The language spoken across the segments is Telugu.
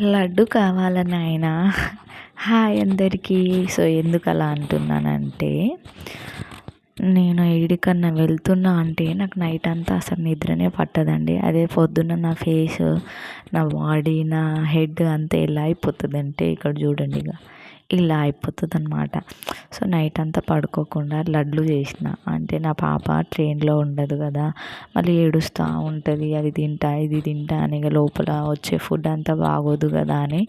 లడ్డు కావాలని ఆయన హాయ్ అందరికీ. సో ఎందుకు అలా అంటున్నానంటే నేను ఏడికన్నా వెళ్తున్నా అంటే నాకు నైట్ అంతా అసలు నిద్రనే పట్టదండి. అదే పొద్దున్న నా ఫేస్ నా బాడీ నా హెడ్ అంతా ఎలా అయిపోతుందంటే ఇక్కడ చూడండి ఇక ఇలా అయిపోతుంది అనమాట సో నైట్ అంతా పడుకోకుండా లడ్లు చేసిన. అంటే నా పాప ట్రైన్లో ఉండదు కదా మళ్ళీ ఏడుస్తూ ఉంటుంది అది తింటా ఇది తింటా అని ఇక లోపల వచ్చే ఫుడ్ అంతా బాగోదు కదా అని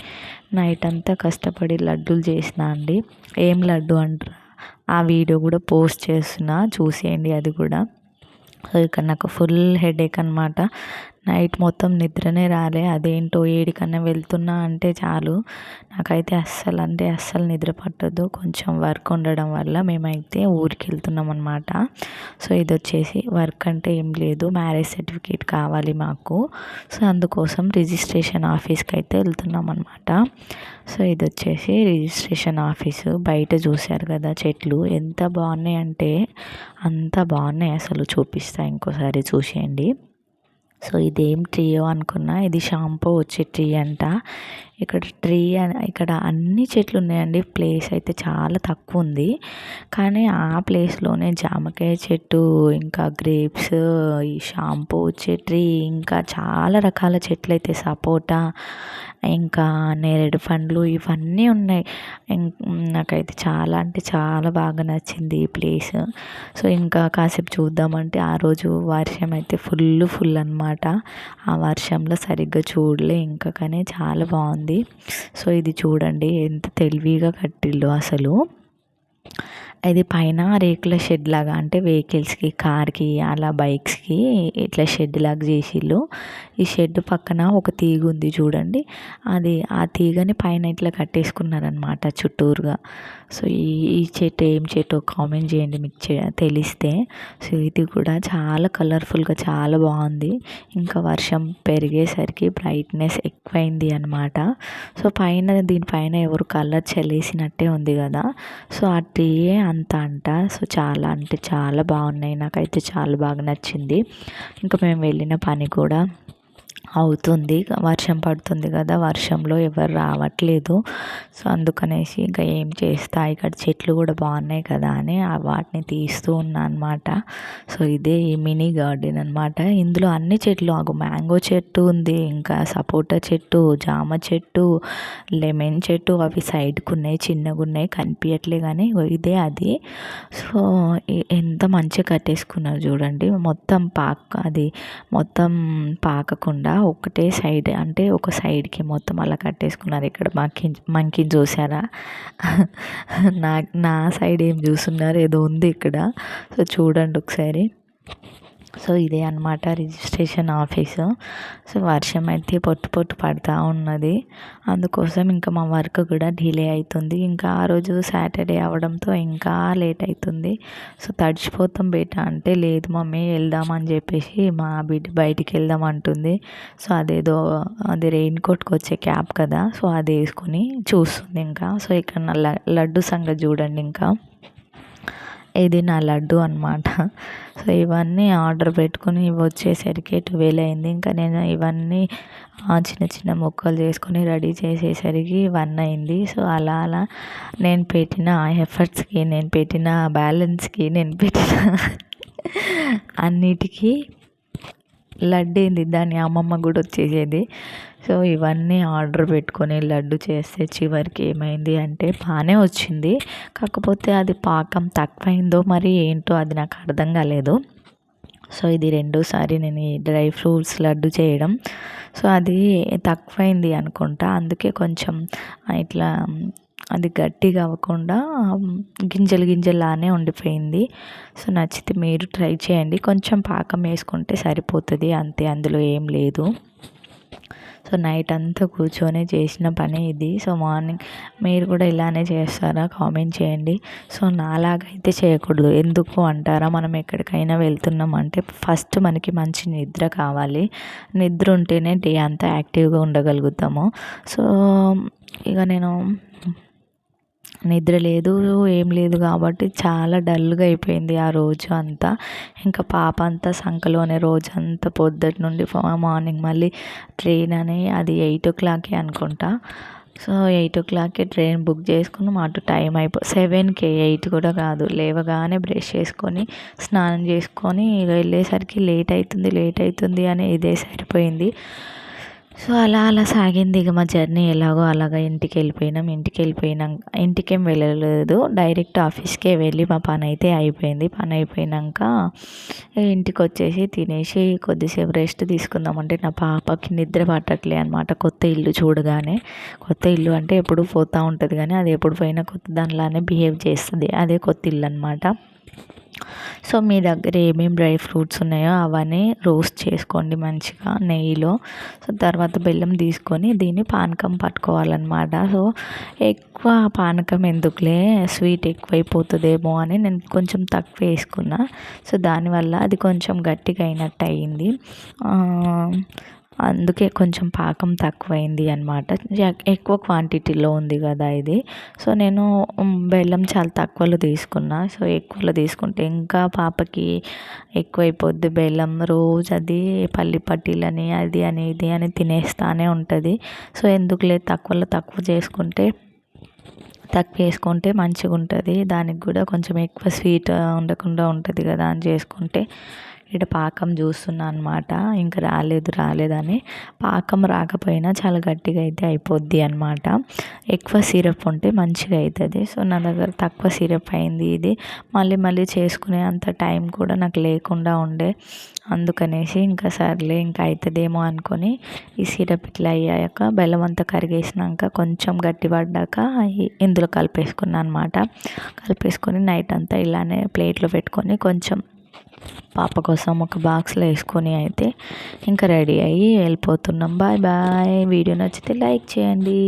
నైట్ అంతా కష్టపడి లడ్డూలు చేసిన అండి. ఏం లడ్డు అంటారా? ఆ వీడియో కూడా పోస్ట్ చేస్తున్నా చూసేయండి అది కూడా. సో ఇక్కడ నాకు ఫుల్ హెడేక్ అనమాట నైట్ మొత్తం నిద్రనే రాలే. అదేంటో ఏడికన్నా వెళ్తున్నా అంటే చాలు. నాకైతే అస్సలు అంటే అస్సలు నిద్ర పట్టదు. కొంచెం వర్క్ ఉండడం వల్ల మేమైతే ఊరికి వెళ్తున్నాం అనమాట సో ఇది వచ్చేసి వర్క్ అంటే ఏం లేదు. మ్యారేజ్ సర్టిఫికేట్ కావాలి మాకు. సో అందుకోసం రిజిస్ట్రేషన్ ఆఫీస్కి అయితే వెళ్తున్నాం అనమాట సో ఇది వచ్చేసి రిజిస్ట్రేషన్ ఆఫీసు. బయట చూశారు కదా చెట్లు. ఎంత బాగున్నాయి అంటే అంత బాగున్నాయి అసలు. చూపిస్తా ఇంకోసారి చూసేయండి. సో ఇదేం ట్రీయో అనుకున్నా. ఇది షాంపూ వచ్చే ట్రీ అంట. ఇక్కడ ట్రీ ఇక్కడ అన్ని చెట్లు ఉన్నాయండి. ప్లేస్ అయితే చాలా తక్కువ ఉంది. కానీ ఆ ప్లేస్లోనే జామకాయ చెట్టు ఇంకా గ్రేప్స్ ఈ షాంపూ వచ్చే ట్రీ ఇంకా చాలా రకాల చెట్లు అయితే సపోటా ఇంకా నేరేడు పండ్లు ఇవన్నీ ఉన్నాయి. నాకైతే చాలా అంటే చాలా బాగా నచ్చింది ఈ ప్లేస్. సో ఇంకా కాసేపు చూద్దామంటే ఆ రోజు వర్షం అయితే ఫుల్ ఫుల్ అనమాట ఆ వర్షంలో సరిగ్గా చూడలే ఇంకా కానీ చాలా బాగుంది. సో ఇది చూడండి ఎంత తెలివిగా కట్టిల్లు అసలు. ఇది పైన రేకుల షెడ్ లాగా అంటే వెహికల్స్కి కార్కి అలా బైక్స్కి ఇట్లా షెడ్ లాగా చేసిళ్ళు ఈ షెడ్ పక్కన ఒక తీగ ఉంది చూడండి. అది ఆ తీగని పైన ఇట్లా కట్టేసుకున్నారనమాట చుట్టూరుగా. సో ఈ ఈ చెట్టు ఏం చెట్టు కామెంట్ చేయండి మీకు తెలిస్తే. సో ఇది కూడా చాలా కలర్ఫుల్గా చాలా బాగుంది. ఇంకా వర్షం పెరిగేసరికి బ్రైట్నెస్ ఎక్కువైంది అనమాట సో పైన దీనిపైన ఎవరు కలర్ చల్లేసినట్టే ఉంది కదా. సో ఆ ట్రీ అంత అంట. సో చాలా అంటే చాలా బాగున్నాయి. నాకైతే చాలా బాగా నచ్చింది. ఇంకా మేము వెళ్ళిన పని కూడా అవుతుంది. వర్షం పడుతుంది కదా వర్షంలో ఎవరు రావట్లేదు. సో అందుకనేసి ఇంకా ఏం చేస్తా ఇక్కడ చెట్లు కూడా బాగున్నాయి కదా అని వాటిని తీస్తూ ఉన్నా అనమాట సో ఇదే ఈ మినీ గార్డెన్ అనమాట ఇందులో అన్ని చెట్లు ఆగు మ్యాంగో చెట్టు ఉంది ఇంకా సపోటా చెట్టు జామ చెట్టు లెమన్ చెట్టు అవి సైడ్కు ఉన్నాయి చిన్నగా ఉన్నాయి కనిపించట్లే కానీ ఇదే అది. సో ఎంత మంచిగా కట్టేసుకున్నారు చూడండి. మొత్తం పాక అది మొత్తం పాకకుండా ఒకటే సైడ్ అంటే ఒక సైడ్కి మొత్తం అలా కట్టేసుకున్నారు. ఇక్కడ మాకి మనకి చూసారా? నా నా సైడ్ ఏం చూస్తున్నారు? ఏదో ఉంది ఇక్కడ. సో చూడండి ఒకసారి. సో ఇదే అనమాట రిజిస్ట్రేషన్ ఆఫీసు. సో వర్షం అయితే పొట్టు పొట్టు పడుతూ ఉన్నది. అందుకోసం ఇంకా మా వర్క్ కూడా డిలే అవుతుంది ఇంకా ఆ రోజు సాటర్డే అవడంతో ఇంకా లేట్ అవుతుంది సో తడిచిపోతాం బేట అంటే లేదు మమ్మీ వెళ్దామని చెప్పేసి మా బిడ్డ బయటికి వెళ్దాం అంటుంది. సో అదేదో అది రెయిన్ కోట్కి వచ్చే క్యాప్ కదా సో అది వేసుకొని చూస్తుంది ఇంకా. సో ఇక్కడ లడ్డు సంగతి చూడండి ఇంకా. ఇది నా లడ్డు అనమాట సో ఇవన్నీ ఆర్డర్ పెట్టుకొని ఇవి వచ్చేసరికి ట్వెల్వ్ అయింది. ఇంకా నేను ఇవన్నీ చిన్న చిన్న ముక్కలు చేసుకొని రెడీ చేసేసరికి వన్ అయింది. సో అలా అలా నేను పెట్టిన ఎఫర్ట్స్కి నేను పెట్టిన బ్యాలెన్స్కి నేను పెట్టిన అన్నిటికీ లడ్డు దాని అమ్మమ్మ కూడా వచ్చేసేది. సో ఇవన్నీ ఆర్డర్ పెట్టుకొని లడ్డు చేస్తే చివరికి ఏమైంది అంటే బాగానే వచ్చింది. కాకపోతే అది పాకం తక్కువైందో మరి ఏంటో అది నాకు అర్థం కాలేదు. సో ఇది రెండోసారి నేను ఈ డ్రై ఫ్రూట్స్ లడ్డు చేయడం. సో అది తక్కువైంది అనుకుంటా. అందుకే కొంచెం ఇట్లా అది గట్టిగా అవ్వకుండా గింజలు గింజలానే ఉండిపోయింది. సో నచ్చితే మీరు ట్రై చేయండి. కొంచెం పాకం వేసుకుంటే సరిపోతుంది. అంతే అందులో ఏం లేదు. సో నైట్ అంతా కూర్చొని చేసిన పని ఇది. సో మార్నింగ్ మీరు కూడా ఇలానే చేస్తారా? కామెంట్ చేయండి. సో నాలాగైతే చేయకూడదు. ఎందుకు అంటారా? మనం ఎక్కడికైనా వెళ్తున్నాం అంటే ఫస్ట్ మనకి మంచి నిద్ర కావాలి. నిద్ర ఉంటేనే డే అంతా యాక్టివ్గా ఉండగలుగుతాము. సో ఇక నేను నిద్ర లేదు ఏం లేదు కాబట్టి చాలా డల్గా అయిపోయింది ఆ రోజు అంతా. ఇంకా పాప అంతా సంకలోనే రోజంతా పొద్దుటి నుండి మార్నింగ్ మళ్ళీ ట్రైన్ అని అది ఎయిట్ ఓ క్లాక్కి అనుకుంటా. సో ఎయిట్ ఓ క్లాక్కి ట్రైన్ బుక్ చేసుకున్నాం. అటు టైం అయిపో సెవెన్కి ఎయిట్ కూడా కాదు. లేవగానే బ్రష్ చేసుకొని స్నానం చేసుకొని వెళ్ళేసరికి లేట్ అవుతుంది లేట్ అవుతుంది అని ఇదే సరిపోయింది. సో అలా అలా సాగింది ఇక మా జర్నీ. ఎలాగో అలాగా ఇంటికి వెళ్ళిపోయినాం. ఇంటికి వెళ్ళిపోయినాక ఇంటికేం వెళ్ళలేదు. డైరెక్ట్ ఆఫీస్కే వెళ్ళి మా పని అయితే అయిపోయింది. పని అయిపోయినాక ఇంటికి వచ్చేసి తినేసి కొద్దిసేపు రెస్ట్ తీసుకుందామంటే నా పాపకి నిద్ర పట్టట్లే అనమాట కొత్త ఇల్లు చూడగానే. కొత్త ఇల్లు అంటే ఎప్పుడు పోతూ ఉంటుంది కానీ అది ఎప్పుడు పోయినా కొత్త దానిలానే బిహేవ్ చేస్తుంది. అదే కొత్త ఇల్లు అనమాట సో మీ దగ్గర ఏమేమి డ్రై ఫ్రూట్స్ ఉన్నాయో అవన్నీ రోస్ట్ చేసుకోండి మంచిగా నెయ్యిలో. సో తర్వాత బెల్లం తీసుకొని దీన్ని పానకం పట్టుకోవాలన్నమాట. సో ఎక్కువ పానకం ఎందుకులే? స్వీట్ ఎక్కువైపోతుందేమో అని నేను కొంచెం తక్కువ వేసుకున్నా. సో దానివల్ల అది కొంచెం గట్టిగా అయినట్టు అయింది అందుకే కొంచెం పాకం తక్కువైంది అనమాట ఎక్కువ క్వాంటిటీలో ఉంది కదా ఇది. సో నేను బెల్లం చాలా తక్కువలో తీసుకున్నా. సో ఎక్కువలో తీసుకుంటే ఇంకా పాపకి ఎక్కువైపోద్ది. బెల్లం రోజు అది పల్లి పట్టీలని అది అని ఇది అని తినేస్తానే ఉంటుంది. సో ఎందుకులే తక్కువలో తక్కువ చేసుకుంటే తక్కువ వేసుకుంటే మంచిగా ఉంటుంది దానికి కూడా కొంచెం ఎక్కువ స్వీట్ ఉండకుండా ఉంటుంది కదా అని చేసుకుంటే. ఇటు పాకం చూస్తున్నా అనమాట ఇంకా రాలేదు రాలేదని. పాకం రాకపోయినా చాలా గట్టిగా అయితే అయిపోద్ది అనమాట ఎక్కువ సిరప్ ఉంటే మంచిగా అవుతుంది సో నా దగ్గర తక్కువ సిరప్ అయింది ఇది. మళ్ళీ మళ్ళీ చేసుకునే అంత టైం కూడా నాకు లేకుండా ఉండే. అందుకనేసి ఇంకా సర్లే ఇంకా అవుతుందేమో అనుకొని ఈ సిరప్ ఇట్లా అయ్యాక బెల్లం అంతా కరిగేసినాక కొంచెం గట్టి పడ్డాక ఇందులో కలిపేసుకున్నాను అనమాట కలిపేసుకొని నైట్ అంతా ఇలానే ప్లేట్లో పెట్టుకొని కొంచెం పాప కోసం ఒక బాక్స్లో వేసుకొని అయితే ఇంకా రెడీ అయ్యి వెళ్ళిపోతున్నాం. Bye bye. వీడియో నచ్చితే లైక్ చేయండి.